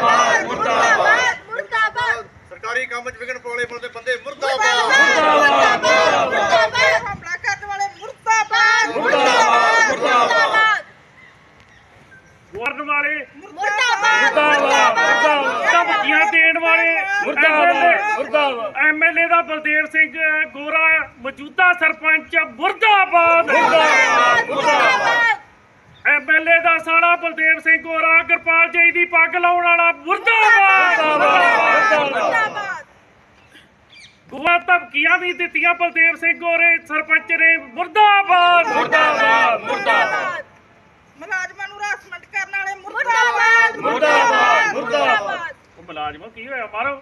ਮੁਰਦਾਬਾਦ ਮੁਰਦਾਬਾਦ। ਮੁਰਦਾਬਾਦ। ਸਰਕਾਰੀ ਕੰਮ 'ਚ ਵਿਗਣ ਪਾਉਣੇ ਬੰਦੇ ਬੰਦੇ ਮੁਰਦਾਬਾਦ। ਮੁਰਦਾਬਾਦ ਮੁਰਦਾਬਾਦ। ਹਮਲਾ ਕਰਨ ਵਾਲੇ ਮੁਰਦਾਬਾਦ। ਮੁਰਦਾਬਾਦ। ਮੁਰਦਾਬਾਦ ਵਰਨ ਵਾਲੇ ਮੁਰਦਾਬਾਦ ਮੁਰਦਾਬਾਦ। ਧਮਕੀਆਂ ਦੇਣ ਵਾਲੇ ਮੁਰਦਾਬਾਦ ਮੁਰਦਾਬਾਦ। ਐਮਐਲਏ ਦਾ ਬਲਦੇਵ ਸਿੰਘ ਗੋਰਾ ਮੌਜੂਦਾ ਸਰਪੰਚ ਮੁਰਦਾਬਾਦ। ਮੁਰਦਾਬਾਦ। ਸਾਲਾ ਬਲਦੇਵ ਸਿੰਘ ਗੋਰਾ ਕਿਰਪਾਲ ਜੀ ਦੀ ਪੱਗ ਲਾਉਣ ਵਾਲਾ ਮੁਰਦਾਬਾਦ। ਗੋਆ ਧਮਕੀਆਂ ਵੀ ਦਿੱਤੀਆਂ ਬਲਦੇਵ ਸਿੰਘ ਗੋਰੇ ਸਰਪੰਚ ਨੇ ਮੁਰਦਾਬਾਦ। ਮੁਰਦਾਬਾਦ ਮੁਰਦਾਬਾਦ। ਮੁਲਾਜ਼ਮਾਂ ਨੂੰ ਹਰਾਸਮੈਂਟ ਕਰਨ ਵਾਲੇ ਮੁਰਦਾਬਾਦ। ਮੁਰਦਾਬਾਦ ਮੁਰਦਾਬਾਦ। ਉਹ ਮੁਲਾਜ਼ਮੋ ਕੀ ਹੋਇਆ? ਮਾਰੋ।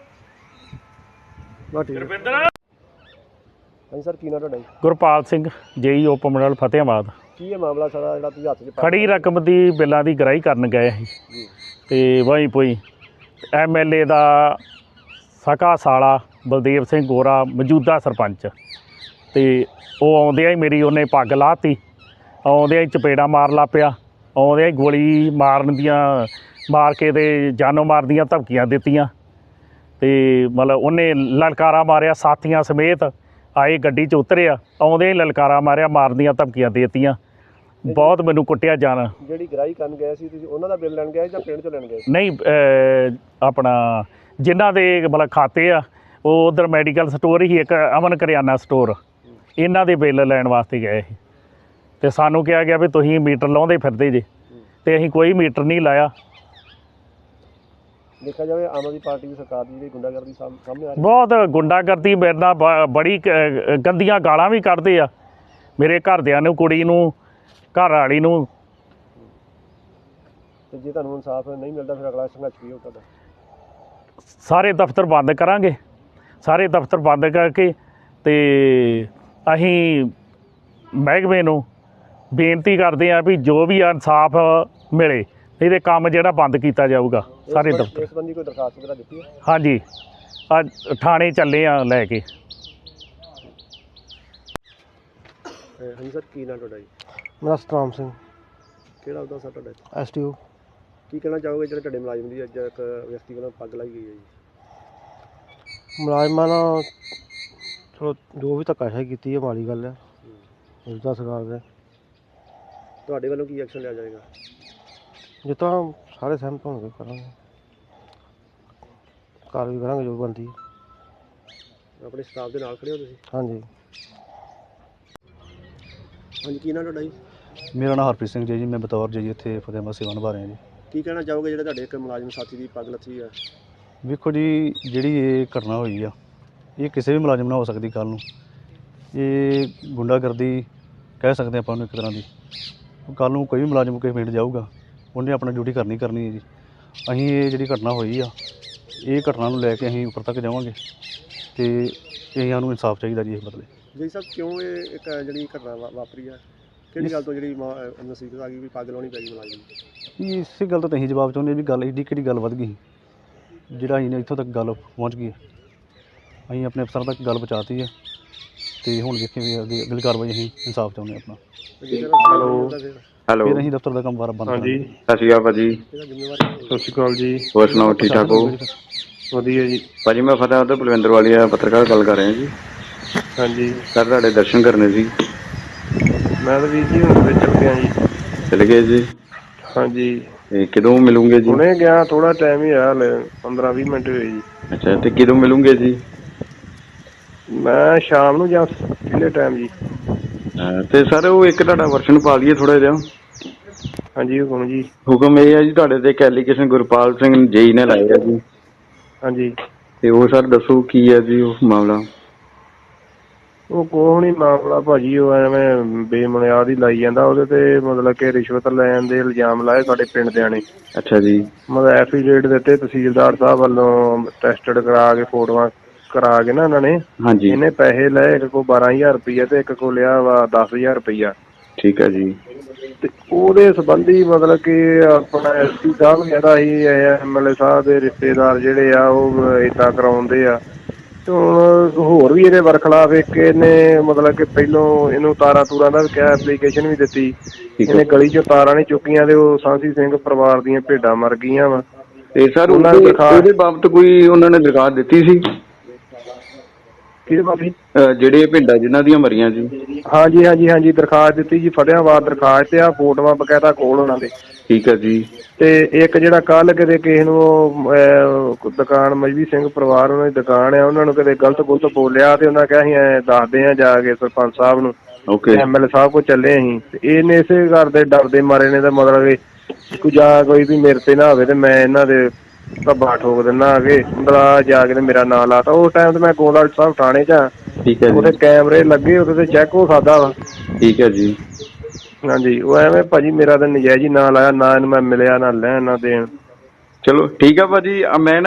ਬਾ ਠੀਕ ਰਵਿੰਦਰ। ਹਾਂਜੀ ਸਰ ਕੀ ਨਾ ਤੁਹਾਡਾ? ਗੁਰਪਾਲ ਸਿੰਘ ਜੇਈ ਉਪ ਮੰਡਲ ਕੀ ਹੈ ਮਾਮਲਾ ਸਾਰਾ ਜਿਹੜਾ ਤੁਸੀਂ ਹੱਥ 'ਚ ਪਾ- ਖੜੀ ਰਕਮ ਦੀ ਬਿੱਲਾਂ ਦੀ ਗ੍ਰਾਈ ਕਰਨ ਗਏ ਸੀ ਜੀ। ਤੇ ਵਹੀਂ ਪਈ ਐਮਐਲਏ ਦਾ ਸਕਾ ਸਾਲਾ ਬਲਦੇਵ ਸਿੰਘ ਗੋਰਾ ਮੌਜੂਦਾ ਸਰਪੰਚ। ਤੇ ਉਹ ਆਉਂਦਿਆਂ ਹੀ ਮੇਰੀ ਉਹਨੇ ਪੱਗ ਲਾਤੀ। ਆਉਂਦਿਆਂ ਹੀ ਚਪੇੜਾ ਮਾਰ ਲਾ ਪਿਆ। ਆਉਂਦਿਆਂ ਹੀ ਗੋਲੀ ਮਾਰਨ ਦੀਆਂ ਮਾਰ ਕੇ ਤੇ ਜਾਨੋਂ ਮਾਰ ਦੀਆਂ ਧਮਕੀਆਂ ਦਿੱਤੀਆਂ। ਤੇ ਮਤਲਬ ਉਹਨੇ ਲਲਕਾਰਾ ਮਾਰਿਆ ਸਾਥੀਆਂ ਸਮੇਤ। ਆਏ ਗੱਡੀ 'ਚ ਉਤਰਿਆ। ਆਉਂਦਿਆਂ ਹੀ ਲਲਕਾਰਾ ਮਾਰਿਆ ਮਾਰਨ ਦੀਆਂ ਧਮਕੀਆਂ ਦੇਤੀਆਂ। ਬਹੁਤ ਮੈਨੂੰ ਕੁੱਟਿਆ ਜਾਣਾ ਜਿਹੜੀ ਗ੍ਰਾਈ ਕਰਨ ਗਏ ਸੀ ਤੁਸੀਂ ਉਹਨਾਂ ਦਾ ਬਿੱਲ ਲੈਣ ਗਏ ਜਾਂ ਪਿੰਡ 'ਚ ਲੈਣ ਗਏ ਨਹੀਂ ਅਹ, ਆਪਣਾ ਜਿਨ੍ਹਾਂ ਦੇ ਮਤਲਬ ਖਾਤੇ ਆ ਉਹ ਉਧਰ ਮੈਡੀਕਲ ਸਟੋਰ ਹੀ ਇੱਕ ਅਮਨ ਕਰਿਆਨਾ ਸਟੋਰ। ਇਹਨਾਂ ਦੇ ਬਿੱਲ ਲੈਣ ਵਾਸਤੇ ਗਏ ਸੀ। ਤੇ ਸਾਨੂੰ ਕਿਹਾ ਗਿਆ ਵੀ ਤੁਸੀਂ ਮੀਟਰ ਲਾਉਂਦੇ ਫਿਰਦੇ ਜੇ ਤੇ ਅਸੀਂ ਕੋਈ ਮੀਟਰ ਨਹੀਂ ਲਾਇਆ। ਦੇਖਿਆ ਜਾਵੇ ਆਮ ਆਦਮੀ ਪਾਰਟੀ ਦੀ ਸਰਕਾਰ ਦੀ ਜਿਹੜੀ ਗੁੰਡਾਗਰਦੀ ਸਾਹਮ- ਸਾਹਮਣੇ ਆ ਰਹੀ। ਬਹੁਤ ਗੁੰਡਾਗਰਦੀ ਮੇਰੇ ਨਾਲ ਬ- ਬੜੀ ਕ- ਗੰਦੀਆਂ ਗਾਲਾਂ ਵੀ ਕੱਢਦੇ ਆ। ਮੇਰੇ ਘਰਦਿਆਂ ਨੂੰ ਕੁੜੀ ਨੂੰ ਘਰ ਵਾਲੀ ਨੂੰ। ਤੇ ਜੇ ਤੁਹਾਨੂੰ ਇਨਸਾਫ ਨਹੀਂ ਮਿਲਦਾ ਫਿਰ ਅਗਲਾ ਸੰਘਰਸ਼ ਕੀ ਹੋ ਤੁਹਾਡਾ? ਸਾਰੇ ਦਫ਼ਤਰ ਬੰਦ ਕਰਾਂਗੇ। ਸਾਰੇ ਦਫ਼ਤਰ ਬੰਦ ਕਰਕੇ ਤੇ ਅਸੀਂ ਮਹਿਕਮੇ ਨੂੰ ਬੇਨਤੀ ਕਰਦੇ ਹਾਂ ਵੀ ਜੋ ਵੀ ਆ ਇਨਸਾਫ ਮਿਲੇ ਨਹੀਂ ਤੇ ਕੰਮ ਜਿਹੜਾ ਬੰਦ ਕੀਤਾ ਜਾਊਗਾ ਸਾਰੇ ਦਫ਼ਤਰ। ਇਸ ਸੰਬੰਧੀ ਕੋਈ ਦਰਖਾਸਤ ਵਗੈਰਾ ਦਿੱਤੀ ਹੈ? ਹਾਂਜੀ। ਅੱਜ ਥਾਣੇ ਚੱਲੇ ਆ ਲੈ ਕੇ। ਹਾਂਜੀ ਸਰ ਕੀ ਨਾਮ ਤੁਹਾਡਾ ਜੀ? ਮੇਰਾ ਸਤਨਾਮ ਸਿੰਘ। ਕਿਹੜਾ ਉਹਦਾ ਸਰ ਤੁਹਾਡਾ ਐਸਟੀਓ ਕੀ ਕਹਿਣਾ ਚਾਹੋਗੇ ਜਿਹੜੇ ਤੁਹਾਡੇ ਮੁਲਾਜ਼ਮ ਦੀ ਅੱਜ ਇੱਕ ਵਿਅਕਤੀ ਵੱਲੋਂ ਪੱਗ ਲਾਈ ਗਈ ਹੈ ਜੀ? ਮੁਲਾਜ਼ਮਾਂ ਨਾਲ ਚਲੋ ਜੋ ਵੀ ਧੱਕਾਸ਼ਾਹੀ ਕੀਤੀ ਹੈ ਮਾੜੀ ਗੱਲ ਹੈ। ਇਸ ਦਾ ਸਰਕਾਰ ਦੇ। ਤੁਹਾਡੇ ਵੱਲੋਂ ਕੀ ਐਕਸ਼ਨ ਲਿਆ ਜਾਏਗਾ? ਜਿੱਦਾਂ ਸਾਰੇ ਸਹਿਮਤ ਹੋਣਗੇ ਕਰਾਂਗੇ। ਕਾਰਵਾਈ ਕਰਾਂਗੇ ਜੋ ਬੰਦੀ ਆਪਣੇ ਸਟਾਫ ਦੇ ਨਾਲ ਖੜੇ ਹੋ ਤੁਸੀਂ? ਹਾਂਜੀ। ਹਾਂਜੀ ਕੀ ਨਾਮ ਤੁਹਾਡਾ ਜੀ? ਮੇਰਾ ਨਾਮ ਹਰਪ੍ਰੀਤ ਸਿੰਘ ਜੀ ਜੀ ਮੈਂ ਬਤੌਰ ਜੀ ਇੱਥੇ ਫਤਿਹਮਾਨ ਸੇਵਾ ਨਿਭਾ ਰਿਹਾ ਜੀ। ਕੀ ਕਹਿਣਾ ਚਾਹੋਗੇ ਜਿਹੜੇ ਤੁਹਾਡੇ ਇੱਕ ਮੁਲਾਜ਼ਮ ਸਾਥੀ ਦੀ ਪੱਗ ਲੱਥੀ ਹੈ ਵੇਖੋ ਜੀ ਜਿਹੜੀ ਇਹ ਘਟਨਾ ਹੋਈ ਆ ਇਹ ਕਿਸੇ ਵੀ ਮੁਲਾਜ਼ਮ ਨਾਲ ਹੋ ਸਕਦੀ ਕੱਲ ਨੂੰ। ਇਹ ਗੁੰਡਾਗਰਦੀ ਕਹਿ ਸਕਦੇ ਆਪਾਂ ਉਹਨੂੰ ਇੱਕ ਤਰ੍ਹਾਂ ਦੀ। ਕੱਲ ਨੂੰ ਕੋਈ ਵੀ ਮੁਲਾਜ਼ਮ ਕਿਸੇ ਪਿੰਡ ਜਾਊਗਾ ਉਹਨੇ ਆਪਣੀ ਡਿਊਟੀ ਕਰਨੀ ਕਰਨੀ ਹੈ ਜੀ। ਅਸੀਂ ਇਹ ਜਿਹੜੀ ਘਟਨਾ ਹੋਈ ਆ ਇਹ ਘਟਨਾ ਨੂੰ ਲੈ ਕੇ ਅਸੀਂ ਉੱਪਰ ਤੱਕ ਜਾਵਾਂਗੇ ਤੇ ਇਹ ਸਾਨੂੰ ਇਨਸਾਫ ਚਾਹੀਦਾ ਜੀ ਇਸ ਬਦਲੇ। ਜੀ ਸਾਹਿਬ ਕਿਉਂ ਇਹ ਇੱਕ ਜਿਹੜੀ ਘਟਨਾ ਵਾ- ਵਾਪਰੀ ਹੈ ਕਿਹੜੀ ਗੱਲ ਤੋਂ ਜਿਹੜੀ ਮਾ- ਨਸੀਬਤ ਆ ਗਈ ਵੀ ਪੱਗ ਲਾਉਣੀ ਪੈ ਗਈ ਮੁਲਾਜ਼ਮ ਨੂੰ ਇਹ ਇਸੇ ਗੱਲ ਤੋਂ ਤਾਂ ਅਸੀਂ ਜਵਾਬ ਚਾਹੁੰਦੇ ਵੀ ਗੱਲ ਏਡੀ ਕਿਹੜੀ ਗੱਲ ਵੱਧ ਗਈ? ਜਿਹੜਾ ਅਸੀਂ ਨੇ ਇੱਥੋਂ ਤੱਕ ਗੱਲ ਪਹੁੰਚ ਗਈ ਹੈ। ਅਸੀਂ ਆਪਣੇ ਅਫਸਰਾਂ ਤੱਕ ਗੱਲ ਪਹੁੰਚਾਤੀ ਹੈ ਤੇ ਹੁਣ ਦੇਖੀ ਵੀ ਅੱਗੇ ਅਗਲੀ ਕਾਰਵਾਈ ਅਸੀਂ ਇਨਸਾਫ ਚਾਹੁੰਦੇ ਹਾਂ ਆਪਣਾ। ਤੇ ਹੈਲੋ। ਫਿਰ। ਹੈਲੋ। ਫਿਰ ਅਸੀਂ ਦਫ਼ਤਰ ਦਾ ਕੰਮ ਵਾਰਾ ਬੰਦ ਹਾਂਜੀ। ਸਤਿ ਸ਼੍ਰੀ ਅਕਾਲ ਭਾਜੀ। ਇਹਦਾ ਜ਼ਿੰਮੇਵਾਰੀ ਸਤਿ ਸ਼੍ਰੀ ਅਕਾਲ ਜੀ। ਹੋਰ ਸੁਣਾਓ ਠੀਕ ਠਾਕ ਹੋ? ਵਧੀਆ ਜੀ। ਭਾਜੀ ਮੈਂ ਫਤਿਹ ਤੋਂ ਬਲਵਿੰਦਰ ਵਾਲੀਆ ਪੱਤਰਕਾਰ ਗੱਲ ਕਰ ਰਿਹਾ ਜੀ। ਹਾਂਜੀ। ਸਰ ਤੁਹਾਡੇ ਦਰਸ਼ਨ ਕਰਨੇ ਸੀ? ਮੈਂ ਤਾਂ ਵੀਰ ਜੀ ਹੁਣ ਤੇ ਚੱਲ ਗਿਆ ਜੀ। ਚਲੇ ਗਏ ਜੀ? ਹਾਂਜੀ। ਤੇ ਕਦੋਂ ਮਿਲੂਗੇ ਜੀ? ਹੁਣੇ ਗਿਆ ਥੋੜਾ ਟਾਈਮ ਹੀ ਹੋਇਆ ਹਲੇ 15 20 ਮਿੰਟ ਹੋਏ ਜੀ। ਅੱਛਾ ਤੇ ਕਦੋਂ ਮਿਲੂਗੇ ਜੀ? ਮੈਂ ਸ਼ਾਮ ਨੂੰ ਜਾਂ ਕਿਹੜੇ ਟਾਈਮ ਜੀ? ਅਹ ਤੇ ਸਰ ਉਹ ਇੱਕ ਤੁਹਾਡਾ ਵਰਸ਼ਨ ਪਾ ਲਈਏ ਥੋੜਾ ਜਿਹਾ। ਹਾਂਜੀ ਹੁਕਮ ਜੀ। ਹੁਕਮ ਇਹ ਹੈ ਜੀ ਤੁਹਾਡੇ ਤੇ ਇੱਕ ਐਲੀਗੇਸ਼ਨ ਗੁਰਪਾਲ ਸਿੰਘ ਜੇਈ ਨੇ ਲਾਇਆ ਜੀ। ਹਾਂਜੀ। ਤੇ ਉਹ ਸਰ ਦੱਸੋ ਕੀ ਹੈ ਜੀ ਉਹ ਮਾਮਲਾ? ਉਹ ਕੋਹ ਨਹੀਂ ਮਾਮਲਾ ਭਾਜੀ ਉਹ ਐਵੇਂ ਬੇਮੁਨਿਆਦ ਹੀ ਲਾਈ ਜਾਂਦਾ ਉਹਦੇ ਤੇ ਮਤਲਬ ਕਿ ਰਿਸ਼ਵਤ ਲੈਣ ਦੇ ਇਲਜ਼ਾਮ ਲਾਏ ਸਾਡੇ ਪਿੰਡ ਦਿਆਂ ਨੇ। ਅੱਛਾ ਜੀ। ਮਤਲਬ ਐਫੀਡੇਟ ਦਿੱਤੇ ਤਹਿਸੀਲਦਾਰ ਸਾਹਿਬ ਵੱਲੋਂ ਟੈਸਟਡ ਕਰਾ ਕੇ ਫੋਟੋਆਂ ਕਰਾ ਕੇ ਨਾ ਇਹਨਾਂ ਨੇ। ਹਾਂਜੀ। ਇਹਨੇ ਪੈਸੇ ਲਏ ਇੱਕ ਕੋ 12000 ਰੁਪਏ ਤੇ ਇੱਕ ਕੋ ਲਿਆ ਵਾ 10000 ਰੁਪਇਆ ਠੀਕ ਹੈ ਜੀ। ਤੇ ਉਹਦੇ ਸੰਬੰਧੀ ਮਤਲਬ ਕਿ ਆਪਣਾ ਐਸਪੀ ਸਾਹਿਬ ਜਿਹੜਾ ਸੀ ਐਮਐਲਏ ਸਾਹਿਬ ਦੇ ਰਿਸ਼ਤੇਦਾਰ ਜਿਹੜੇ ਆ ਉਹ ਇਦਾਂ ਕਰਾਉਂਦੇ ਆ। ਤੇ ਹੁਣ ਹੋਰ ਵੀ ਇਹਦੇ ਵਰਖਲਾਫ ਇੱਕ ਇਹਨੇ ਮਤਲਬ ਕਿ ਪਹਿਲੋਂ ਇਹਨੂੰ ਤਾਰਾਂ ਤੂਰਾਂ ਦਾ ਵੀ ਕਿਹਾ ਐਪਲੀਕੇਸ਼ਨ ਵੀ ਦਿੱਤੀ। ਠੀਕ ਇਹਨੇ ਹੈ ਗਲੀ ਚੋਂ ਤਾਰਾਂ ਨਹੀਂ ਚੁੱਕੀਆਂ ਤੇ ਉਹ ਸਾਂਸੀ ਸਿੰਘ ਪਰਿਵਾਰ ਦੀਆਂ ਭੇਡਾਂ ਮਰ ਗਈਆਂ ਵਾ। ਤੇ ਸਰ ਉਹਨਾਂ ਨੇ ਉਹਦੇ ਦਰਖਾਸਤ- ਉਹਦੇ ਬਾਬਤ ਕੋਈ ਉਹਨਾਂ ਨੇ ਦਰਖਾਸਤ ਦਿੱਤੀ ਸੀ? ਕਿਹਦੇ ਬਾਬੀ ਅਹ ਜਿਹੜੇ ਪਿੰਡਾਂ ਜਿਨ੍ਹਾਂ ਦੀਆਂ ਮਰੀਆਂ ਸੀ ਹਾਂਜੀ ਹਾਂਜੀ ਹਾਂਜੀ ਦਰਖਾਸਤ ਦਿੱਤੀ ਜੀ ਫਤਿਆਬਾਦ ਦਰਖਾਸਤ ਆ ਫੋਟੋਆਂ ਬਕਾਇਦਾ ਕੋਲ ਉਹਨਾਂ ਦੇ। ਠੀਕ ਹੈ ਜੀ। ਤੇ ਇੱਕ ਜਿਹੜਾ ਕੱਲ ਕਿਤੇ ਕਿਸੇ ਨੂੰ ਉਹ, ਅਹ, ਦੁਕਾਨ ਮਜਬੀ ਸਿੰਘ ਪਰਿਵਾਰ ਉਹਨਾਂ ਦੀ ਦੁਕਾਨ ਆ ਉਹਨਾਂ ਨੂੰ ਕਿਤੇ ਗਲਤ ਗੁਲਤ ਬੋਲਿਆ ਤੇ ਉਹਨਾਂ ਕਿਹਾ ਅਸੀਂ ਐਂ ਦੱਸਦੇ ਆ ਜਾ ਕੇ ਸਰਪੰਚ ਸਾਹਿਬ ਨੂੰ। ਓਕੇ। ਐਮਐਲਏ ਸਾਹਿਬ ਕੋ ਚੱਲੇ ਅਸੀਂ। ਤੇ ਇਹਨੇ ਇਸੇ ਘਰ ਦੇ ਡਰਦੇ ਮਾਰੇ ਨੇ ਤਾਂ ਮਤਲਬ ਕਿ ਕੋਈ ਜਾ ਕੋਈ ਵੀ ਮੇਰੇ ਤੇ ਨਾ ਹੋਵੇ ਤੇ ਮੈਂ ਇਹਨਾਂ ਦੇ ਧੱਬਾ ਠੋਕ ਦਿੰਦਾ ਆ ਕੇ ਬਲਾ ਜਾ ਕੇ ਤੇ ਮੇਰਾ ਨਾਂ ਲਾਤਾ। ਉਸ ਟਾਈਮ ਤੇ ਮੈਂ ਗੋਲਾ ਸਾਹਿਬ ਥਾਣੇ 'ਚ ਆ। ਠੀਕ ਹੈ ਉਹਦੇ ਜੀ ਕੈਮਰੇ ਲੱਗੇ ਉਹਦੇ ਤੇ ਚੈੱਕ ਹੋ ਸਕਦਾ ਵਾ। ਠੀਕ ਹੈ ਜੀ। ਹਾਂਜੀ ਉਹ ਐਵੇਂ ਭਾਜੀ ਮੇਰਾ ਤਾਂ ਨਜਾਇਜ਼ ਹੀ ਨਾਂ ਲਾਇਆ ਨਾ ਇਹਨੂੰ ਮੈਂ ਮਿਲਿਆ ਨਾ ਲੈਣ ਨਾ ਦੇਣ। ਚਲੋ ਠੀਕ ਹੈ ਭਾਜੀ। ਆ ਮੈਂ ਨਾ